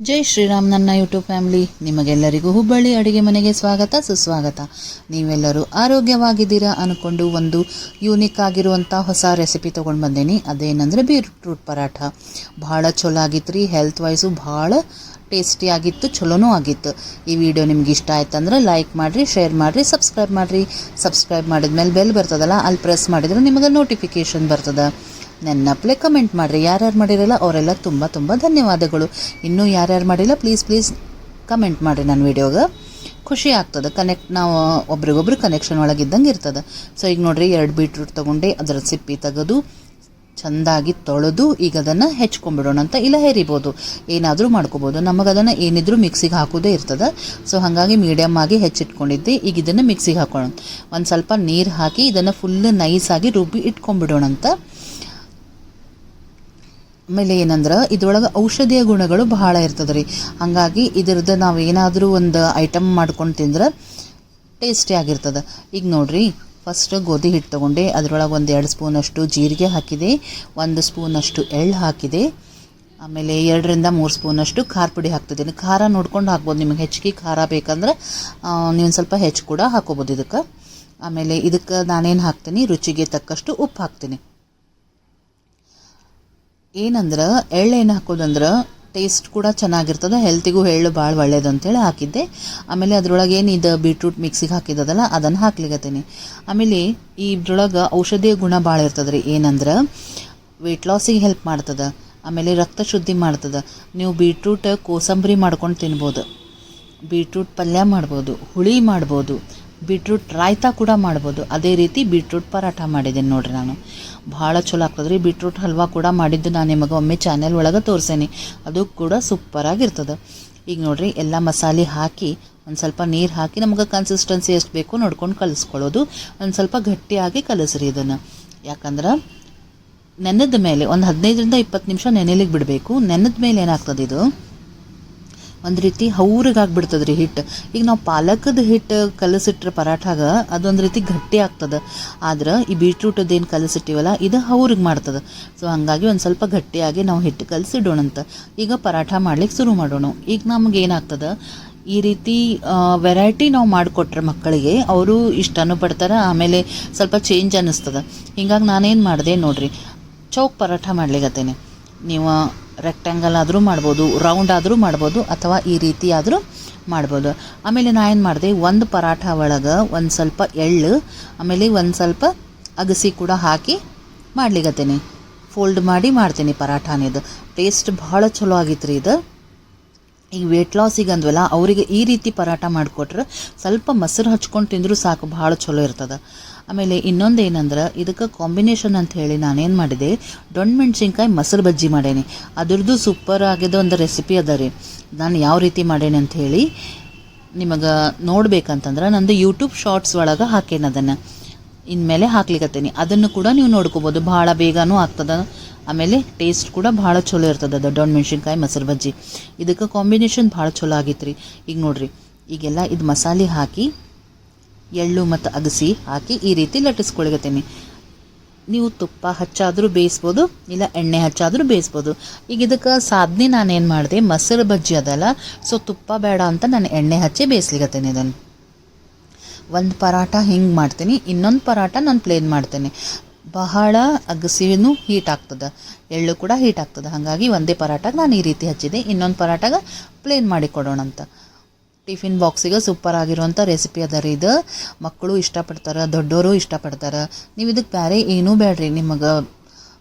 ಜೈ ಶ್ರೀರಾಮ್ ನನ್ನ YouTube family. ನಿಮಗೆಲ್ಲರಿಗೂ ಹುಬ್ಬಳ್ಳಿ ಅಡುಗೆ ಮನೆಗೆ ಸ್ವಾಗತ, ಸುಸ್ವಾಗತ. ನೀವೆಲ್ಲರೂ ಆರೋಗ್ಯವಾಗಿದ್ದೀರಾ ಅಂದ್ಕೊಂಡು ಒಂದು ಯೂನಿಕ್ ಆಗಿರುವಂಥ ಹೊಸ ರೆಸಿಪಿ ತೊಗೊಂಡು ಬಂದೇನಿ. ಅದೇನಂದ್ರೆ ಬೀಟ್ರೂಟ್ ಪರಾಠ. ಭಾಳ ಚಲೋ ಆಗಿತ್ತು ರೀ ಹೆಲ್ತ್ ವೈಸು ಭಾಳ ಟೇಸ್ಟಿ ಆಗಿತ್ತು ಚಲೋನೂ ಆಗಿತ್ತು. ಈ ವಿಡಿಯೋ ನಿಮ್ಗೆ ಇಷ್ಟ ಆಯ್ತಂದ್ರೆ ಲೈಕ್ ಮಾಡಿರಿ ಶೇರ್ ಮಾಡಿರಿ ಸಬ್ಸ್ಕ್ರೈಬ್ ಮಾಡಿರಿ. ಸಬ್ಸ್ಕ್ರೈಬ್ ಮಾಡಿದ್ಮೇಲೆ ಬೆಲ್ ಬರ್ತದಲ್ಲ, ಅಲ್ಲಿ ಪ್ರೆಸ್ ಮಾಡಿದ್ರೆ ನಿಮಗೆ ನೋಟಿಫಿಕೇಶನ್ ಬರ್ತದೆ. ನೆನ್ನಪ್ಪಲೆ ಕಮೆಂಟ್ ಮಾಡಿರಿ. ಯಾರ್ಯಾರು ಮಾಡಿರಲ್ಲ ಅವರೆಲ್ಲ ತುಂಬ ತುಂಬ ಧನ್ಯವಾದಗಳು. ಇನ್ನೂ ಯಾರ್ಯಾರು ಮಾಡಿಲ್ಲ ಪ್ಲೀಸ್ ಪ್ಲೀಸ್ ಕಮೆಂಟ್ ಮಾಡಿರಿ ನನ್ನ ವಿಡಿಯೋಗೆ. ಖುಷಿ ಆಗ್ತದೆ ಕನೆಕ್ಟ್ ನಾವು ಒಬ್ರಿಗೊಬ್ರು ಕನೆಕ್ಷನ್ ಒಳಗಿದ್ದಂಗೆ ಇರ್ತದೆ. ಸೊ ಈಗ ನೋಡಿರಿ, ಎರಡು ಬೀಟ್ರೂಟ್ ತೊಗೊಂಡು ಅದರ ಸಿಪ್ಪಿ ತೆಗೆದು, ಚೆಂದಾಗಿ ತೊಳೆದು, ಈಗ ಅದನ್ನು ಹೆಚ್ಕೊಂಡ್ಬಿಡೋಣ ಅಂತ ಇಲ್ಲ ಹೆರಿಬೋದು. ಏನಾದರೂ ಮಾಡ್ಕೋಬೋದು. ನಮಗೆ ಅದನ್ನು ಏನಿದ್ರೂ ಮಿಕ್ಸಿಗೆ ಹಾಕೋದೇ ಇರ್ತದೆ. ಸೊ ಹಾಗಾಗಿ ಮೀಡಿಯಮ್ ಆಗಿ ಹೆಚ್ಚಿಟ್ಕೊಂಡಿದ್ದೆ. ಈಗ ಇದನ್ನು ಮಿಕ್ಸಿಗೆ ಹಾಕೋಣ. ಒಂದು ಸ್ವಲ್ಪ ನೀರು ಹಾಕಿ, ಇದನ್ನು ಫುಲ್ ನೈಸಾಗಿ ರುಬ್ಬಿ ಇಟ್ಕೊಂಡ್ಬಿಡೋಣ ಅಂತ. ಆಮೇಲೆ ಏನಂದ್ರೆ, ಇದ್ರೊಳಗೆ ಔಷಧೀಯ ಗುಣಗಳು ಬಹಳ ಇರ್ತದೆ ರೀ ಹಾಗಾಗಿ ಇದ್ರದ್ದು ನಾವು ಏನಾದರೂ ಒಂದು ಐಟಮ್ ಮಾಡ್ಕೊಂಡು ತಿಂದ್ರೆ ಟೇಸ್ಟಿ ಆಗಿರ್ತದೆ. ಈಗ ನೋಡಿರಿ ಫಸ್ಟ್ ಗೋಧಿ ಹಿಟ್ಟು ತೊಗೊಂಡೆ, ಅದರೊಳಗೆ ಒಂದು ಎರಡು ಸ್ಪೂನಷ್ಟು ಜೀರಿಗೆ ಹಾಕಿದೆ, ಒಂದು ಸ್ಪೂನಷ್ಟು ಎಳ್ಳು ಹಾಕಿದೆ, ಆಮೇಲೆ ಎರಡರಿಂದ ಮೂರು ಸ್ಪೂನಷ್ಟು ಖಾರ ಪುಡಿ ಹಾಕ್ತಿದ್ದೀನಿ ಖಾರ ನೋಡ್ಕೊಂಡು ಹಾಕ್ಬೋದು, ನಿಮಗೆ ಹೆಚ್ಚಿಗೆ ಖಾರ ಬೇಕಂದ್ರೆ ನೀವು ಸ್ವಲ್ಪ ಹೆಚ್ಚು ಕೂಡ ಹಾಕೋಬೋದು ಇದಕ್ಕೆ. ಆಮೇಲೆ ಇದಕ್ಕೆ ನಾನೇನು ಹಾಕ್ತೀನಿ, ರುಚಿಗೆ ತಕ್ಕಷ್ಟು ಉಪ್ಪು ಹಾಕ್ತೀನಿ. ಏನಂದ್ರೆ ಎಳ್ಳು ಏನು ಹಾಕೋದಂದ್ರೆ ಟೇಸ್ಟ್ ಕೂಡ ಚೆನ್ನಾಗಿರ್ತದೆ ಹೆಲ್ತಿಗೂ ಎಳ್ಳು ಭಾಳ ಒಳ್ಳೇದು ಅಂತೇಳಿ ಹಾಕಿದ್ದೆ. ಆಮೇಲೆ ಅದರೊಳಗೆ ಏನು ಇದು ಬೀಟ್ರೂಟ್ ಮಿಕ್ಸಿಗೆ ಹಾಕಿದ್ದದಲ್ಲ ಅದನ್ನು ಹಾಕ್ಲಿಕತ್ತೀನಿ. ಆಮೇಲೆ ಈ ಇದ್ರೊಳಗೆ ಔಷಧೀಯ ಗುಣ ಭಾಳ ಇರ್ತದೆ ರೀ ಏನಂದ್ರೆ ವೆಯ್ಟ್ ಲಾಸಿಗೆ ಹೆಲ್ಪ್ ಮಾಡ್ತದೆ, ಆಮೇಲೆ ರಕ್ತ ಶುದ್ಧಿ ಮಾಡ್ತದೆ. ನೀವು ಬೀಟ್ರೂಟ್ ಕೋಸಂಬರಿ ಮಾಡ್ಕೊಂಡು ತಿನ್ಬೋದು ಬೀಟ್ರೂಟ್ ಪಲ್ಯ ಮಾಡ್ಬೋದು, ಹುಳಿ ಮಾಡ್ಬೋದು ಬೀಟ್ರೂಟ್ ರಾಯ್ತ ಕೂಡ ಮಾಡ್ಬೋದು. ಅದೇ ರೀತಿ ಬೀಟ್ರೂಟ್ ಪರಾಠ ಮಾಡಿದ್ದೀನಿ ನೋಡಿರಿ ನಾನು. ಭಾಳ ಚಲೋ ಆಗ್ತದೆ ರೀ, ಬೀಟ್ರೂಟ್ ಹಲ್ವಾ ಕೂಡ ಮಾಡಿದ್ದು ನಾನು ನಿಮಗೆ ಒಮ್ಮೆ ಚಾನೆಲ್ ಒಳಗೆ ತೋರಿಸೇನಿ. ಅದು ಕೂಡ ಸೂಪರಾಗಿರ್ತದೆ ಈಗ ನೋಡಿರಿ, ಎಲ್ಲ ಮಸಾಲೆ ಹಾಕಿ, ಒಂದು ಸ್ವಲ್ಪ ನೀರು ಹಾಕಿ ನಮಗೆ ಕನ್ಸಿಸ್ಟೆನ್ಸಿ ಎಷ್ಟು ಬೇಕೋ ನೋಡ್ಕೊಂಡು ಕಲಿಸ್ಕೊಳ್ಳೋದು. ಒಂದು ಸ್ವಲ್ಪ ಗಟ್ಟಿಯಾಗಿ ಕಲಿಸ್ರಿ ಇದನ್ನು. ಯಾಕಂದ್ರೆ ನೆನೆದ ಮೇಲೆ, ಒಂದು ಹದಿನೈದರಿಂದ ಇಪ್ಪತ್ತು ನಿಮಿಷ ನೆನೆಲಿಕ್ಕೆ ಬಿಡಬೇಕು. ನೆನೆದ ಮೇಲೆ ಏನಾಗ್ತದೆ ಇದು? ಒಂದು ರೀತಿ ಹೌರಿಗಾಗ್ಬಿಡ್ತದೆ ರೀ ಹಿಟ್ಟು ಈಗ ನಾವು ಪಾಲಕದ ಹಿಟ್ಟು ಕಲಸಿಟ್ರೆ ಪರಾಠಾಗ ಅದೊಂದು ರೀತಿ ಗಟ್ಟಿ ಆಗ್ತದೆ. ಆದ್ರೆ ಈ ಬೀಟ್ರೂಟ್ ಏನು ಕಲಸಿಟ್ಟಿವಲ್ಲ, ಇದು ಹೌರಿಗೆ ಮಾಡ್ತದೆ. ಸೊ ಹಾಗಾಗಿ ಒಂದು ಸ್ವಲ್ಪ ಗಟ್ಟಿಯಾಗಿ ನಾವು ಹಿಟ್ಟು ಕಲಸಿಡೋಣಂತ. ಈಗ ಪರಾಠ ಮಾಡ್ಲಿಕ್ಕೆ ಶುರು ಮಾಡೋಣ. ಈಗ ನಮ್ಗೆ ಏನಾಗ್ತದೆ, ಈ ರೀತಿ ವೆರೈಟಿ ನಾವು ಮಾಡಿಕೊಟ್ರೆ ಮಕ್ಕಳಿಗೆ ಅವರು ಇಷ್ಟನೂ ಪಡ್ತಾರೆ, ಆಮೇಲೆ ಸ್ವಲ್ಪ ಚೇಂಜ್ ಅನ್ನಿಸ್ತದೆ. ಹಿಂಗಾಗಿ ನಾನೇನು ಮಾಡಿದೆ ನೋಡಿರಿ, ಚೌಕ್ ಪರಾಠ ಮಾಡ್ಲಿಕತ್ತೇನೆ. ನೀವು ರೆಕ್ಟ್ಯಾಂಗಲ್ ಆದರೂ ಮಾಡ್ಬೋದು ರೌಂಡ್ ಆದರೂ ಮಾಡ್ಬೋದು, ಅಥವಾ ಈ ರೀತಿ ಆದರೂ ಮಾಡ್ಬೋದು. ಆಮೇಲೆ ನಾ ಏನು ಮಾಡಿದೆ, ಒಂದು ಪರಾಠ ಒಳಗೆ ಒಂದು ಸ್ವಲ್ಪ ಎಳ್ಳು, ಆಮೇಲೆ ಒಂದು ಸ್ವಲ್ಪ ಅಗಸಿ ಕೂಡ ಹಾಕಿ ಮಾಡ್ಲಿಗತ್ತೇನೆ ಫೋಲ್ಡ್ ಮಾಡಿ ಮಾಡ್ತೀನಿ ಪರಾಠನಿದು ಟೇಸ್ಟ್ ಭಾಳ ಚಲೋ ಆಗಿತ್ತು ರೀ ಇದು. ಈಗ ವೇಟ್ ಲಾಸಿಗೆ ಅಂದ್ವಲ್ಲ, ಅವರಿಗೆ ಈ ರೀತಿ ಪರಾಟ ಮಾಡಿಕೊಟ್ರೆ ಸ್ವಲ್ಪ ಮೊಸರು ಹಚ್ಕೊಂಡು ತಿಂದರೂ ಸಾಕು, ಭಾಳ ಚಲೋ ಇರ್ತದೆ. ಆಮೇಲೆ ಇನ್ನೊಂದು ಏನಂದ್ರೆ, ಇದಕ್ಕೆ ಕಾಂಬಿನೇಷನ್ ಅಂತ ಹೇಳಿ ನಾನೇನು ಮಾಡಿದೆ, ದೊಣ್ಣೆ ಮೆಣಸಿನ್ಕಾಯಿ ಮೊಸರು ಬಜ್ಜಿ ಮಾಡೇನಿ. ಅದ್ರದ್ದು ಸೂಪರ್ ಆಗಿದ್ದು ಒಂದು ರೆಸಿಪಿ ಅದ ರೀ. ನಾನು ಯಾವ ರೀತಿ ಮಾಡೇನಿ ಹೇಳಿ ನಿಮಗೆ ನೋಡ್ಬೇಕಂತಂದ್ರೆ ನಂದು ಯೂಟ್ಯೂಬ್ ಶಾರ್ಟ್ಸ್ ಒಳಗೆ ಹಾಕೇನಿ ಅದನ್ನು. ಇನ್ಮೇಲೆ ಹಾಕ್ಲಿಕ್ಕತ್ತೇನೆ ಅದನ್ನು ಕೂಡ ನೀವು ನೋಡ್ಕೋಬೋದು. ಭಾಳ ಬೇಗನೂ ಆಗ್ತದೆ. ಆಮೇಲೆ ಟೇಸ್ಟ್ ಕೂಡ ಭಾಳ ಚಲೋ ಇರ್ತದೆ. ಅದು ದೊಡ್ಡ ಮೆಣಸಿನ್ಕಾಯಿ, ಮೊಸರು ಬಜ್ಜಿ. ಇದಕ್ಕೆ ಕಾಂಬಿನೇಷನ್ ಭಾಳ ಚಲೋ ಆಗಿತ್ತು ರೀ ಈಗ ನೋಡ್ರಿ, ಈಗೆಲ್ಲ ಇದು ಮಸಾಲೆ ಹಾಕಿ, ಎಳ್ಳು ಮತ್ತು ಅಗಸಿ ಹಾಕಿ ಈ ರೀತಿ ಲಟ್ಟಿಸ್ಕೊಳ್ಗತ್ತೀನಿ. ನೀವು ತುಪ್ಪ ಹಚ್ಚಾದರೂ ಬೇಯಿಸ್ಬೋದು, ಇಲ್ಲ ಎಣ್ಣೆ ಹಚ್ಚಾದರೂ ಬೇಯಿಸ್ಬೋದು. ಈಗ ಇದಕ್ಕೆ ಸಾಧನೆ ನಾನೇನು ಮಾಡಿದೆ, ಮೊಸರು ಬಜ್ಜಿ ಅದಲ್ಲ ಸೊ ತುಪ್ಪ ಬೇಡ ಅಂತ ನಾನು ಎಣ್ಣೆ ಹಚ್ಚಿ ಬೇಯಿಸ್ಲಿಗತ್ತೇನೆ ಇದನ್ನು. ಒಂದು ಪರಾಟ ಹಿಂಗೆ ಮಾಡ್ತೀನಿ, ಇನ್ನೊಂದು ಪರಾಟ ನಾನು ಪ್ಲೇನ್ ಮಾಡ್ತೇನೆ. ಬಹಳ ಅಗಸಿನೂ ಹೀಟ್ ಆಗ್ತದೆ. ಎಳ್ಳು ಕೂಡ ಹೀಟ್ ಆಗ್ತದೆ. ಹಾಗಾಗಿ ಒಂದೇ ಪರಾಟಾಗ ನಾನು ಈ ರೀತಿ ಹಚ್ಚಿದೆ. ಇನ್ನೊಂದು ಪರಾಟಾಗ ಪ್ಲೇನ್ ಮಾಡಿ ಕೊಡೋಣ ಅಂತ ಟಿಫಿನ್ ಬಾಕ್ಸಿಗೆ ಸೂಪರ್ ಆಗಿರುವಂಥ ರೆಸಿಪಿ ಅದ ರೀ ಇದು. ಮಕ್ಕಳು ಇಷ್ಟಪಡ್ತಾರೆ ದೊಡ್ಡವರು ಇಷ್ಟಪಡ್ತಾರೆ. ನೀವು ಇದಕ್ಕೆ ಬೇರೆ ಏನೂ ಬೇಡ್ರಿ ನಿಮಗೆ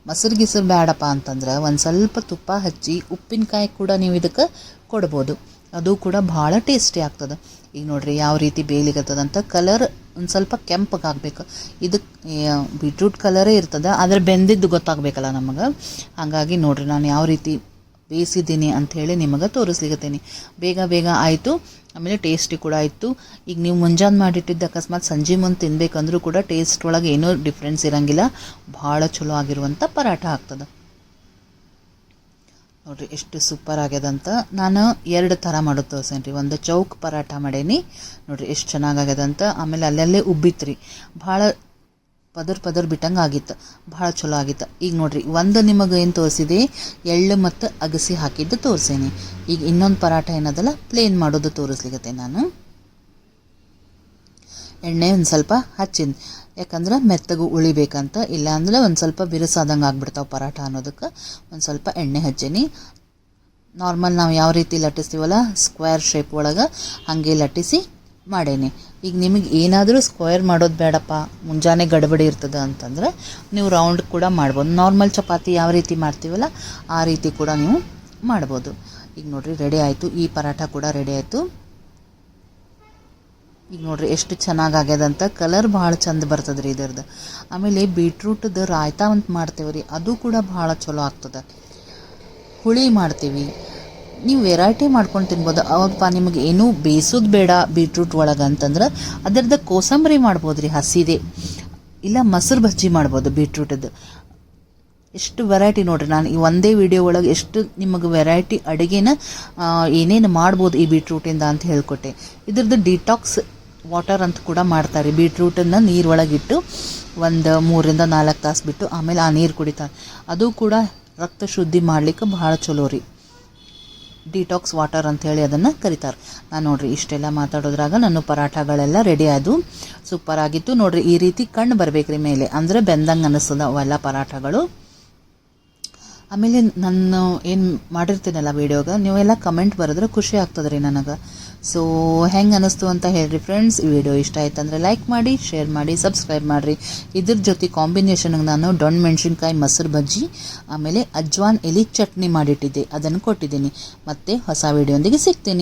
ಮೊಸರು ಗಿಸರು ಬೇಡಪ್ಪ ಅಂತಂದ್ರೆ ಒಂದು ಸ್ವಲ್ಪ ತುಪ್ಪ ಹಚ್ಚಿ ಉಪ್ಪಿನಕಾಯಿ ಕೂಡ ನೀವು ಇದಕ್ಕೆ ಕೊಡ್ಬೋದು. ಅದು ಕೂಡ ಭಾಳ ಟೇಸ್ಟಿ ಆಗ್ತದೆ. ಈಗ ನೋಡ್ರಿ ಯಾವ ರೀತಿ ಬೇಯ್ಲಿಕತ್ತದಂತ ಕಲರ್ ಒಂದು ಸ್ವಲ್ಪ ಕೆಂಪಗಾಗಬೇಕು. ಇದಕ್ಕೆ ಬೀಟ್ರೂಟ್ ಕಲರೇ ಇರ್ತದೆ, ಆದರೆ ಬೆಂದಿದ್ದು ಗೊತ್ತಾಗಬೇಕಲ್ಲ ನಮಗೆ. ಹಾಗಾಗಿ ನೋಡಿರಿ, ನಾನು ಯಾವ ರೀತಿ ಬೇಯಿಸಿದ್ದೀನಿ ಅಂಥೇಳಿ ನಿಮಗೆ ತೋರಿಸ್ಲಿಕತ್ತೀನಿ. ಬೇಗ ಬೇಗ ಆಯಿತು, ಆಮೇಲೆ ಟೇಸ್ಟಿ ಕೂಡ ಆಯಿತು. ಈಗ ನೀವು ಮುಂಜಾನೆ ಮಾಡಿಟ್ಟಿದ್ದ ಅಕಸ್ಮಾತ್ ಸಂಜೆ ಮುಂದೆ ತಿನ್ಬೇಕಂದ್ರೂ ಕೂಡ ಟೇಸ್ಟ್ ಒಳಗೆ ಏನೂ ಡಿಫ್ರೆನ್ಸ್ ಇರೋಂಗಿಲ್ಲ. ಭಾಳ ಚಲೋ ಆಗಿರುವಂಥ ಪರಾಠ ಆಗ್ತದೆ. ನೋಡ್ರಿ, ಎಷ್ಟು ಸೂಪರ್ ಆಗ್ಯದಂತ ನಾನು ಎರಡು ಥರ ಮಾಡೋದು ತೋರ್ಸೇನಿ ರೀ ಒಂದು ಚೌಕ್ ಪರಾಠ ಮಾಡೇನಿ. ನೋಡ್ರಿ, ಎಷ್ಟು ಚೆನ್ನಾಗಾಗ್ಯದಂತ ಆಮೇಲೆ ಅಲ್ಲಲ್ಲೇ ಉಬ್ಬಿತ್ರಿ. ಭಾಳ ಪದರ್ ಪದರ್ ಬಿಟ್ಟಂಗೆ ಆಗಿತ್ತು. ಭಾಳ ಚಲೋ ಆಗಿತ್ತು. ಈಗ ನೋಡ್ರಿ, ಒಂದು ನಿಮಗೆ ಏನು ತೋರಿಸಿದೆ? ಎಳ್ಳು ಮತ್ತು ಅಗಸಿ ಹಾಕಿದ್ದು ತೋರಿಸೇನಿ. ಈಗ ಇನ್ನೊಂದು ಪರಾಠ ಏನದಲ್ಲ ಪ್ಲೇನ್ ಮಾಡೋದು ತೋರಿಸ್ಲಿಕತ್ತೆ ನಾನು. ಎಣ್ಣೆ ಒಂದು ಸ್ವಲ್ಪ ಹಚ್ಚಿನ ಯಾಕಂದ್ರೆ ಮೆತ್ತಗೆ ಉಳಿಬೇಕಂತ, ಇಲ್ಲಾಂದ್ರೆ ಒಂದು ಸ್ವಲ್ಪ ಬಿರುಸಾದಂಗೆ ಆಗ್ಬಿಡ್ತಾವೆ ಪರಾಟ ಅನ್ನೋದಕ್ಕೆ ಒಂದು ಸ್ವಲ್ಪ ಎಣ್ಣೆ ಹಚ್ಚೀನಿ. ನಾರ್ಮಲ್ ನಾವು ಯಾವ ರೀತಿ ಲಟ್ಟಿಸ್ತೀವಲ್ಲ, ಸ್ಕ್ವೇರ್ ಶೇಪ್ ಒಳಗೆ ಹಾಗೆ ಲಟ್ಟಿಸಿ ಮಾಡೇನಿ. ಈಗ ನಿಮಗೆ ಏನಾದರೂ ಸ್ಕ್ವೇರ್ ಮಾಡೋದು ಬೇಡಪ್ಪ, ಮುಂಜಾನೆ ಗಡಬಡಿ ಇರ್ತದೆ ಅಂತಂದ್ರೆ ನೀವು ರೌಂಡ್ ಕೂಡ ಮಾಡ್ಬೋದು. ನಾರ್ಮಲ್ ಚಪಾತಿ ಯಾವ ರೀತಿ ಮಾಡ್ತೀವಲ್ಲ, ಆ ರೀತಿ ಕೂಡ ನೀವು ಮಾಡ್ಬೋದು. ಈಗ ನೋಡಿರಿ, ರೆಡಿ ಆಯಿತು. ಈ ಪರಾಟ ಕೂಡ ರೆಡಿ ಆಯಿತು. ಈಗ ನೋಡ್ರಿ ಎಷ್ಟು ಚೆನ್ನಾಗಿ ಆಗ್ಯದಂತ ಕಲರ್ ಭಾಳ ಚಂದ ಬರ್ತದೆ ರೀ ಇದರದ್ದು ಆಮೇಲೆ ಬೀಟ್ರೂಟ್ದು ರಾಯ್ತಾ ಅಂತ ಮಾಡ್ತೇವೆ ರೀ ಅದು ಕೂಡ ಭಾಳ ಚಲೋ ಆಗ್ತದೆ. ಹುಳಿ ಮಾಡ್ತೀವಿ. ನೀವು ವೆರೈಟಿ ಮಾಡ್ಕೊಂಡು ತಿನ್ಬೋದು. ಅವಪ್ಪ, ನಿಮಗೆ ಏನೂ ಬೇಯಿಸೋದು ಬೇಡ ಬೀಟ್ರೂಟ್ ಒಳಗೆ ಅಂತಂದ್ರೆ ಅದರದ್ದು ಕೋಸಂಬರಿ ಮಾಡ್ಬೋದು ರೀ ಹಸಿದೆ. ಇಲ್ಲ ಮೊಸರು ಬಜ್ಜಿ ಮಾಡ್ಬೋದು ಬೀಟ್ರೂಟದ್ದು ಎಷ್ಟು ವೆರೈಟಿ ನೋಡಿರಿ, ನಾನು ಈ ಒಂದೇ ವಿಡಿಯೋ ಒಳಗೆ ಎಷ್ಟು ನಿಮಗೆ ವೆರೈಟಿ ಅಡುಗೆನ ಏನೇನು ಮಾಡ್ಬೋದು ಈ ಬೀಟ್ರೂಟಿಂದ ಅಂತ ಹೇಳ್ಕೊಟ್ಟೆ. ಇದ್ರದ್ದು ಡಿಟಾಕ್ಸ್ ವಾಟರ್ ಅಂತ ಕೂಡ ಮಾಡ್ತಾರೆ. ಬೀಟ್ರೂಟನ್ನು ನೀರೊಳಗಿಟ್ಟು ಒಂದು ಮೂರಿಂದ ನಾಲ್ಕು ತಾಸು ಬಿಟ್ಟು ಆಮೇಲೆ ಆ ನೀರು ಕುಡಿತಾರೆ ಅದು ಕೂಡ ರಕ್ತ ಶುದ್ಧಿ ಮಾಡ್ಲಿಕ್ಕೆ ಭಾಳ ಚಲೋ ರೀ. ಡಿಟಾಕ್ಸ್ ವಾಟರ್ ಅಂತ ಹೇಳಿ ಅದನ್ನು ಕರಿತಾರೆ. ನಾನು ನೋಡಿರಿ ಇಷ್ಟೆಲ್ಲ ಮಾತಾಡೋದ್ರಾಗ ನನ್ನ ಪರಾಠಗಳೆಲ್ಲ ರೆಡಿ ಆದವು. ಸೂಪರ್ ಆಗಿತ್ತು. ನೋಡಿರಿ ಈ ರೀತಿ ಕಣ್ಣು ರೀ ಮೇಲೆ. ಅಂದರೆ ಬೆಂದಂಗೆ ಅನ್ನಿಸ್ತದ ಅವೆಲ್ಲ ಪರಾಠಗಳು. ಆಮೇಲೆ ನಾನು ಏನು ಮಾಡಿರ್ತೀನಲ್ಲ ವೀಡಿಯೋಗ ನೀವೆಲ್ಲ ಕಮೆಂಟ್ ಬರೆದ್ರೆ ಖುಷಿ ಆಗ್ತದೆ ರೀ ನನಗೆ. ಸೊ ಹೆಂಗೆ ಅನ್ನಿಸ್ತು ಅಂತ ಹೇಳ್ರಿ ಫ್ರೆಂಡ್ಸ್ ಈ ವಿಡಿಯೋ ಇಷ್ಟ ಆಯ್ತು ಅಂದರೆ ಲೈಕ್ ಮಾಡಿ ಶೇರ್ ಮಾಡಿ ಸಬ್ಸ್ಕ್ರೈಬ್ ಮಾಡಿರಿ. ಇದ್ರ ಜೊತೆ ಕಾಂಬಿನೇಷನ್ಗೆ ನಾನು ಡೊಣ್ ಮೆಣಸಿನ್ಕಾಯಿ ಮೊಸರು ಬಜ್ಜಿ, ಆಮೇಲೆ ಅಜ್ವಾನ್ ಎಲಿ ಚಟ್ನಿ ಮಾಡಿಟ್ಟಿದ್ದೆ. ಅದನ್ನು ಕೊಟ್ಟಿದ್ದೀನಿ. ಮತ್ತೆ ಹೊಸ ವಿಡಿಯೋಂದಿಗೆ ಸಿಗ್ತೀನಿ.